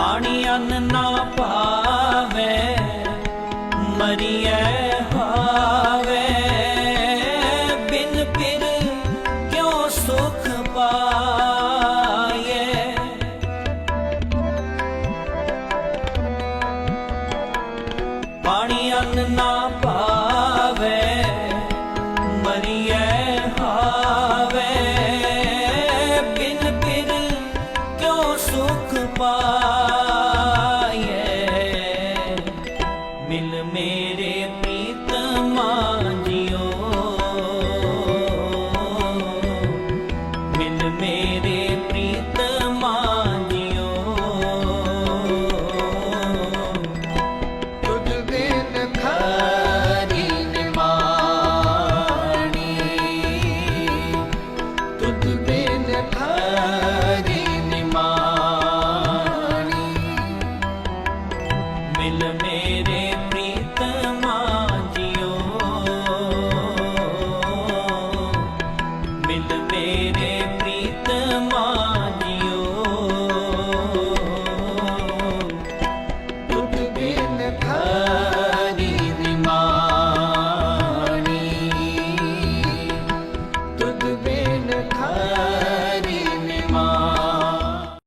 ਪਾਣੀ ਅੰਨ ਨਾ ਪਾਵੇ ਮਰੀਏ ਹਾਵੇ। ਬਿਨ ਪਿਰ ਕਿਉ ਸੁਖ ਪਾਏ ਪਾਣੀ ਅੰਨ ਨਾ ਮਿਲ ਮੇਰੇ ਪ੍ਰੀਤਮਾ ਜਿਓ ਮਿਲ ਮੇਰੇ ਪ੍ਰੀਤਮਾ ਜਿਓ ਤੁਝ ਬਿਨ ਖਾਰੀ